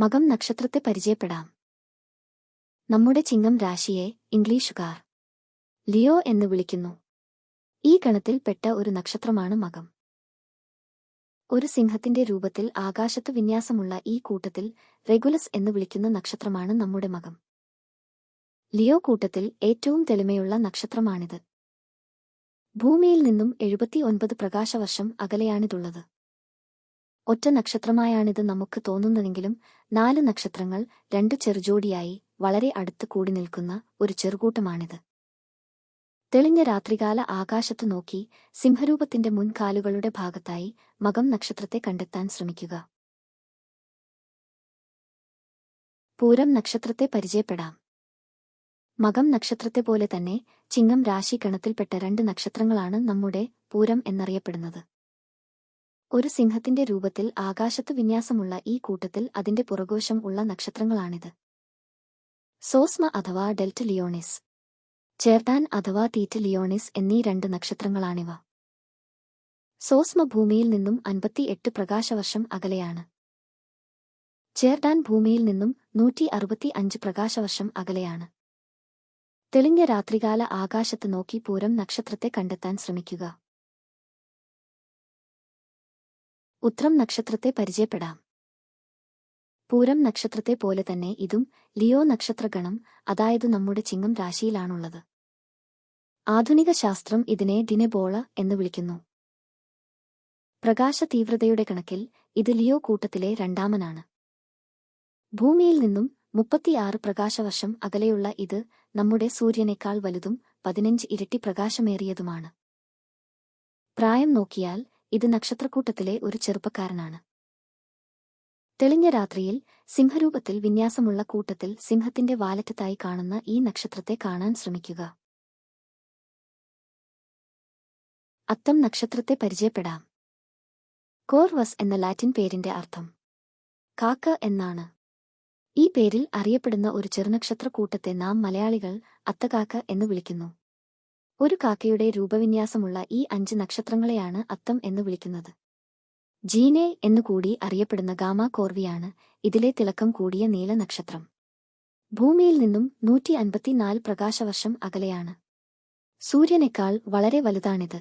മകം നക്ഷത്രത്തെ പരിചയപ്പെടാം. നമ്മുടെ ചിങ്ങം രാശിയെ ഇംഗ്ലീഷുകാർ ലിയോ എന്ന് വിളിക്കുന്നു. ഈ ഗണത്തിൽ പെട്ട ഒരു നക്ഷത്രമാണ് മകം. ഒരു സിംഹത്തിന്റെ രൂപത്തിൽ ആകാശത്ത് വിന്യാസമുള്ള ഈ കൂട്ടത്തിൽ റെഗുലസ് എന്ന് വിളിക്കുന്ന നക്ഷത്രമാണ് നമ്മുടെ മകം. ലിയോ കൂട്ടത്തിൽ ഏറ്റവും തെളിമയുള്ള നക്ഷത്രമാണിത്. ഭൂമിയിൽ നിന്നും എഴുപത്തിയൊൻപത് പ്രകാശവർഷം അകലെയാണിതുള്ളത്. ഒറ്റ നക്ഷത്രമായാണിത് നമുക്ക് തോന്നുന്നതെങ്കിലും നാല് നക്ഷത്രങ്ങൾ രണ്ട് ചെറുജോടിയായി വളരെ അടുത്ത് കൂടി നിൽക്കുന്ന ഒരു ചെറുകൂട്ടമാണിത്. തെളിഞ്ഞ രാത്രികാല ആകാശത്തു നോക്കി സിംഹരൂപത്തിന്റെ മുൻകാലുകളുടെ ഭാഗത്തായി മകം നക്ഷത്രത്തെ കണ്ടെത്താൻ ശ്രമിക്കുക. പൂരം നക്ഷത്രത്തെ പരിചയപ്പെടാം. മകം നക്ഷത്രത്തെ പോലെ തന്നെ ചിങ്ങം രാശി ഗണത്തിൽപ്പെട്ട രണ്ട് നക്ഷത്രങ്ങളാണ് നമ്മുടെ പൂരം എന്നറിയപ്പെടുന്നത്. ഒരു സിംഹത്തിന്റെ രൂപത്തിൽ ആകാശത്ത് വിന്യാസമുള്ള ഈ കൂട്ടത്തിൽ അതിന്റെ പുറകോശം ഉള്ള നക്ഷത്രങ്ങളാണിത്. സോസ്മ അഥവാ ഡെൽറ്റ ലിയോണിസ് ചേർത്താൻ അഥവാ തീറ്റ ലിയോണിസ് എന്നീ രണ്ട് നക്ഷത്രങ്ങളാണിവ. സോസ്മ ഭൂമിയിൽ നിന്നും അൻപത്തിയെട്ട് പ്രകാശവർഷം അകലെയാണ്. ചേർട്ടാൻ ഭൂമിയിൽ നിന്നും നൂറ്റി അറുപത്തി അഞ്ച് പ്രകാശവർഷം അകലെയാണ്. തെളിഞ്ഞ രാത്രികാല ആകാശത്ത് നോക്കി പൂരം നക്ഷത്രത്തെ കണ്ടെത്താൻ ശ്രമിക്കുക. ഉത്രം നക്ഷത്രത്തെ പരിചയപ്പെടാം. പൂരം നക്ഷത്രത്തെ പോലെ തന്നെ ഇതും ലിയോ നക്ഷത്രഗണം അതായത് നമ്മുടെ ചിങ്ങം രാശിയിലാണുള്ളത്. ആധുനിക ശാസ്ത്രം ഇതിനെ ഡിനെബോള എന്ന് വിളിക്കുന്നു. പ്രകാശ തീവ്രതയുടെ കണക്കിൽ ഇത് ലിയോ കൂട്ടത്തിലെ രണ്ടാമനാണ്. ഭൂമിയിൽ നിന്നും മുപ്പത്തിയാറ് പ്രകാശവർഷം അകലെയുള്ള ഇത് നമ്മുടെ സൂര്യനേക്കാൾ വലുതും പതിനഞ്ച് ഇരട്ടി പ്രകാശമേറിയതുമാണ്. പ്രായം നോക്കിയാൽ ഇത് നക്ഷത്രക്കൂട്ടത്തിലെ ഒരു ചെറുപ്പക്കാരനാണ്. തെളിഞ്ഞ രാത്രിയിൽ സിംഹരൂപത്തിൽ വിന്യാസമുള്ള കൂട്ടത്തിൽ സിംഹത്തിന്റെ വാലറ്റത്തായി കാണുന്ന ഈ നക്ഷത്രത്തെ കാണാൻ ശ്രമിക്കുക. അത്തം നക്ഷത്രത്തെ പരിചയപ്പെടാം. കോർവസ് എന്ന ലാറ്റിൻ പേരിന്റെ അർത്ഥം. കാക്ക എന്നാണ്. ഈ പേരിൽ അറിയപ്പെടുന്ന ഒരു ചെറുനക്ഷത്ര കൂട്ടത്തെ നാം മലയാളികൾ അത്തകാക്ക എന്ന് വിളിക്കുന്നു. ഒരു കാക്കയുടെ രൂപവിന്യാസമുള്ള ഈ അഞ്ച് നക്ഷത്രങ്ങളെയാണ് അത്തം എന്ന് വിളിക്കുന്നത്. ജീനെ എന്നുകൂടി അറിയപ്പെടുന്ന ഗാമ കോർവിയാണ് ഇതിലെ തിളക്കം കൂടിയ നീല നക്ഷത്രം. ഭൂമിയിൽ നിന്നും നൂറ്റി അൻപത്തിനാല് പ്രകാശവർഷം അകലെയാണ്. സൂര്യനേക്കാൾ വളരെ വലുതാണിത്.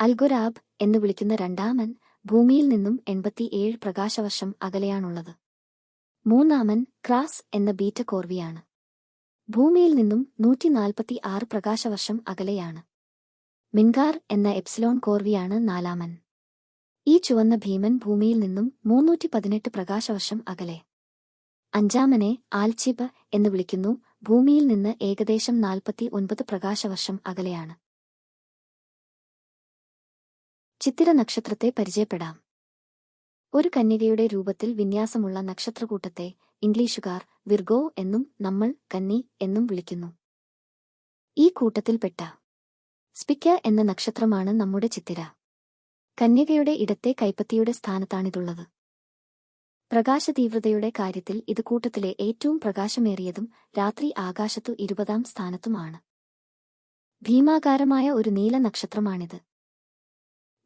അൽഗൊരാബ് എന്ന് വിളിക്കുന്ന രണ്ടാമൻ ഭൂമിയിൽ നിന്നും എൺപത്തിയേഴ് പ്രകാശവർഷം അകലെയാണുള്ളത്. മൂന്നാമൻ ക്രാസ് എന്ന ബീറ്റ കോർവിയാണ്. ഭൂമിയിൽ നിന്നും നൂറ്റി നാൽപ്പത്തി ആറ് പ്രകാശവർഷം അകലെയാണ്. മിൻകാർ എന്ന എപ്സിലോൺ കോർവിയാണ് നാലാമൻ. ഈ ചുവന്ന ഭീമൻ ഭൂമിയിൽ നിന്നും മൂന്നൂറ്റി പതിനെട്ട് പ്രകാശവർഷം അകലെ. അഞ്ചാമനെ ആൽചിബ എന്ന് വിളിക്കുന്നു. ഭൂമിയിൽ നിന്ന് ഏകദേശം നാൽപ്പത്തി ഒൻപത് പ്രകാശവർഷം അകലെയാണ്. ചിത്തിര നക്ഷത്രത്തെ പരിചയപ്പെടാം. ഒരു കന്യകയുടെ രൂപത്തിൽ വിന്യാസമുള്ള നക്ഷത്രകൂട്ടത്തെ ഇംഗ്ലീഷുകാർ വിർഗോ എന്നും നമ്മൾ കന്നി എന്നും വിളിക്കുന്നു. ഈ കൂട്ടത്തിൽപ്പെട്ട സ്പിക്ക എന്ന നക്ഷത്രമാണ് നമ്മുടെ ചിത്തിര. കന്യകയുടെ ഇടത്തെ കൈപ്പത്തിയുടെ സ്ഥാനത്താണിതുള്ളത്. പ്രകാശതീവ്രതയുടെ കാര്യത്തിൽ ഇത് കൂട്ടത്തിലെ ഏറ്റവും പ്രകാശമേറിയതും രാത്രി ആകാശത്തു ഇരുപതാം സ്ഥാനത്തുമാണ്. ഭീമാകാരമായ ഒരു നീല നക്ഷത്രമാണിത്.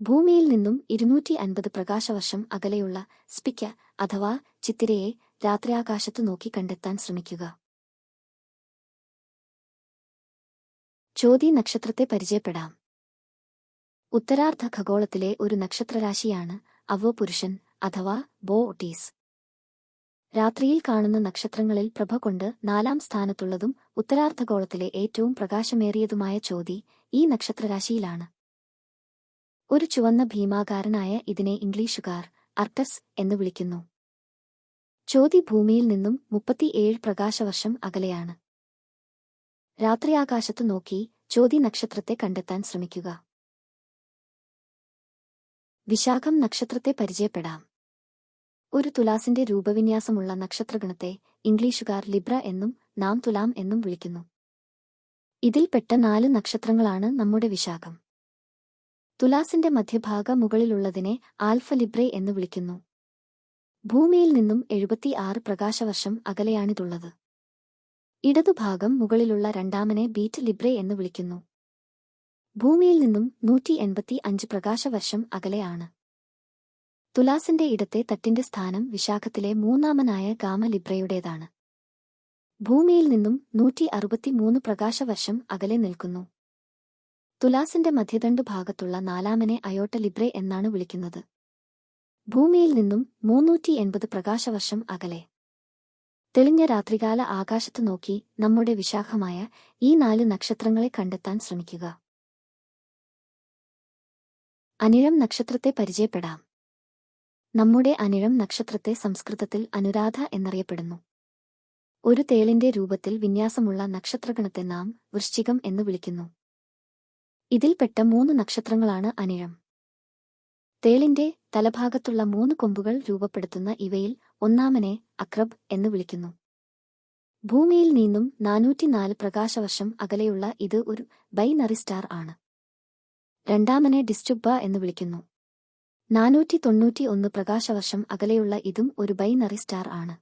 ഭൂമിയിൽ നിന്നും ഇരുന്നൂറ്റി അൻപത് പ്രകാശവർഷം അകലെയുള്ള സ്പിക്ക അഥവാ ചിത്തിരയെ രാത്രിയാകാശത്തു നോക്കി കണ്ടെത്താൻ ശ്രമിക്കുക. ചോതി നക്ഷത്രത്തെ പരിചയപ്പെടാം. ഉത്തരാർദ്ധ ഖഗോളത്തിലെ ഒരു നക്ഷത്രരാശിയാണ് അവോ പുരുഷൻ അഥവാ ബോ ഒട്ടീസ് രാത്രിയിൽ കാണുന്ന നക്ഷത്രങ്ങളിൽ പ്രഭ കൊണ്ട് നാലാം സ്ഥാനത്തുള്ളതും ഉത്തരാർദ്ധഗോളത്തിലെ ഏറ്റവും പ്രകാശമേറിയതുമായ ചോതി ഈ നക്ഷത്രരാശിയിലാണ്. ഒരു ചുവന്ന ഭീമാകാരനായ ഇതിനെ ഇംഗ്ലീഷുകാർ അർട്ടസ് എന്ന് വിളിക്കുന്നു. ചോതി ഭൂമിയിൽ നിന്നും മുപ്പത്തിയേഴ് പ്രകാശവർഷം അകലെയാണ്. രാത്രിയാകാശത്തു നോക്കി ചോതി നക്ഷത്രത്തെ കണ്ടെത്താൻ ശ്രമിക്കുക. വിശാഖം നക്ഷത്രത്തെ പരിചയപ്പെടാം. ഒരു തുലാസിന്റെ രൂപവിന്യാസമുള്ള നക്ഷത്രഗണത്തെ ഇംഗ്ലീഷുകാർ ലിബ്ര എന്നും നാം തുലാം എന്നും വിളിക്കുന്നു. ഇതിൽപ്പെട്ട നാല് നക്ഷത്രങ്ങളാണ് നമ്മുടെ വിശാഖം. തുലാസിന്റെ മധ്യഭാഗ മുകളിലുള്ളതിനെ ആൽഫ ലിബ്രെ എന്ന് വിളിക്കുന്നു. ഭൂമിയിൽ നിന്നും എഴുപത്തിയാറ് പ്രകാശവർഷം അകലെയാണിതുള്ളത്. ഇടതുഭാഗം മുകളിലുള്ള രണ്ടാമനെ ബീറ്റ് ലിബ്രെ എന്ന് വിളിക്കുന്നു. ഭൂമിയിൽ നിന്നും നൂറ്റി എൺപത്തി അഞ്ച് പ്രകാശവർഷം അകലെയാണ്. തുലാസിന്റെ ഇടത്തെ തട്ടിന്റെ സ്ഥാനം വിശാഖത്തിലെ മൂന്നാമനായ ഗാമ ലിബ്രയുടേതാണ്. ഭൂമിയിൽ നിന്നും നൂറ്റി അറുപത്തിമൂന്ന് പ്രകാശവർഷം അകലെ നിൽക്കുന്നു. തുലാസിന്റെ മധ്യദണ്ഡു ഭാഗത്തുള്ള നാലാമനെ അയോട്ട ലിബ്രെ എന്നാണ് വിളിക്കുന്നത്. ഭൂമിയിൽ നിന്നും മൂന്നൂറ്റി എൺപത് പ്രകാശവർഷം അകലെ. തെളിഞ്ഞ രാത്രികാല ആകാശത്തു നോക്കി നമ്മുടെ വിശാഖമായ ഈ നാല് നക്ഷത്രങ്ങളെ കണ്ടെത്താൻ ശ്രമിക്കുക. അനിഴം നക്ഷത്രത്തെ പരിചയപ്പെടാം. നമ്മുടെ അനിഴം നക്ഷത്രത്തെ സംസ്കൃതത്തിൽ അനുരാധ എന്നറിയപ്പെടുന്നു. ഒരു തേളിന്റെ രൂപത്തിൽ വിന്യാസമുള്ള നക്ഷത്രഗണത്തെ നാം വൃശ്ചികം എന്ന് വിളിക്കുന്നു. ഇതിൽപ്പെട്ട മൂന്ന് നക്ഷത്രങ്ങളാണ് അനിഴം. തേളിന്റെ തലഭാഗത്തുള്ള മൂന്ന് കൊമ്പുകൾ രൂപപ്പെടുത്തുന്ന ഇവയിൽ ഒന്നാമനെ അക്രബ് എന്ന് വിളിക്കുന്നു. ഭൂമിയിൽ നിന്നും നാനൂറ്റിനാല് പ്രകാശവർഷം അകലെയുള്ള ഇത് ഒരു ബൈനറി സ്റ്റാർ ആണ്. രണ്ടാമനെ ഡിസ്റ്റുബ എന്ന് വിളിക്കുന്നു. നാനൂറ്റി തൊണ്ണൂറ്റി ഒന്ന് പ്രകാശവർഷം അകലെയുള്ള ഇതും ഒരു ബൈനറി സ്റ്റാർ ആണ്.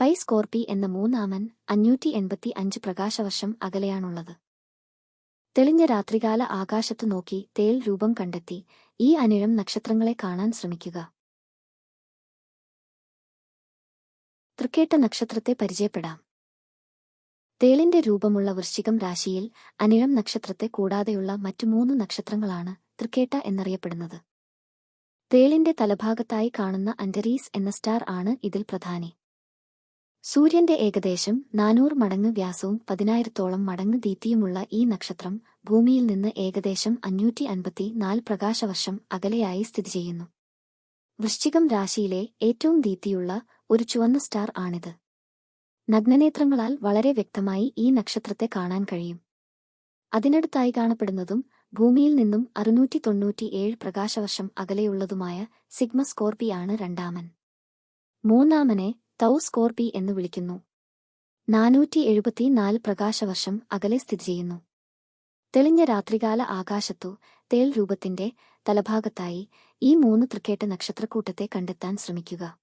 പൈ സ്കോർപി എന്ന മൂന്നാമൻ അഞ്ഞൂറ്റി എൺപത്തി അഞ്ച് പ്രകാശവർഷം അകലെയാണുള്ളത്. തെളിഞ്ഞ രാത്രികാല ആകാശത്തു നോക്കി തേൽ രൂപം കണ്ടെത്തി ഈ അനിഴം നക്ഷത്രങ്ങളെ കാണാൻ ശ്രമിക്കുക. തൃക്കേട്ട നക്ഷത്രത്തെ പരിചയപ്പെടാം. തേളിന്റെ രൂപമുള്ള വൃശ്ചികം രാശിയിൽ അനിഴം നക്ഷത്രത്തെ കൂടാതെയുള്ള മറ്റു മൂന്ന് നക്ഷത്രങ്ങളാണ് തൃക്കേട്ട എന്നറിയപ്പെടുന്നത്. തേളിന്റെ തലഭാഗത്തായി കാണുന്ന അൻഡരീസ് എന്ന സ്റ്റാർ ആണ് ഇതിൽ പ്രധാനി. സൂര്യന്റെ ഏകദേശം നാനൂറ് മടങ്ങ് വ്യാസവും പതിനായിരത്തോളം മടങ്ങ് ദീപ്തിയുമുള്ള ഈ നക്ഷത്രം ഭൂമിയിൽ നിന്ന് ഏകദേശം അഞ്ഞൂറ്റി അൻപത്തി നാല് പ്രകാശവർഷം അകലെയായി സ്ഥിതി ചെയ്യുന്നു. വൃശ്ചികം രാശിയിലെ ഏറ്റവും ദീപ്തിയുള്ള ഒരു ചുവന്ന സ്റ്റാർ ആണിത്. നഗ്നനേത്രങ്ങളാൽ വളരെ വ്യക്തമായി ഈ നക്ഷത്രത്തെ കാണാൻ കഴിയും. അതിനടുത്തായി കാണപ്പെടുന്നതും ഭൂമിയിൽ നിന്നും അറുന്നൂറ്റി തൊണ്ണൂറ്റിയേഴ് പ്രകാശവർഷം അകലെയുള്ളതുമായ സിഗ്മ സ്കോർപിയാണ് രണ്ടാമൻ. മൂന്നാമനെ തൗ സ്കോർപി എന്ന് വിളിക്കുന്നു. നാനൂറ്റി എഴുപത്തിനാല് പ്രകാശവർഷം അകലെ സ്ഥിതി ചെയ്യുന്നു. തെളിഞ്ഞ രാത്രികാല ആകാശത്തു തേൽ രൂപത്തിന്റെ തലഭാഗത്തായി ഈ മൂന്ന് തൃക്കേട്ട നക്ഷത്രക്കൂട്ടത്തെ കണ്ടെത്താൻ ശ്രമിക്കുക.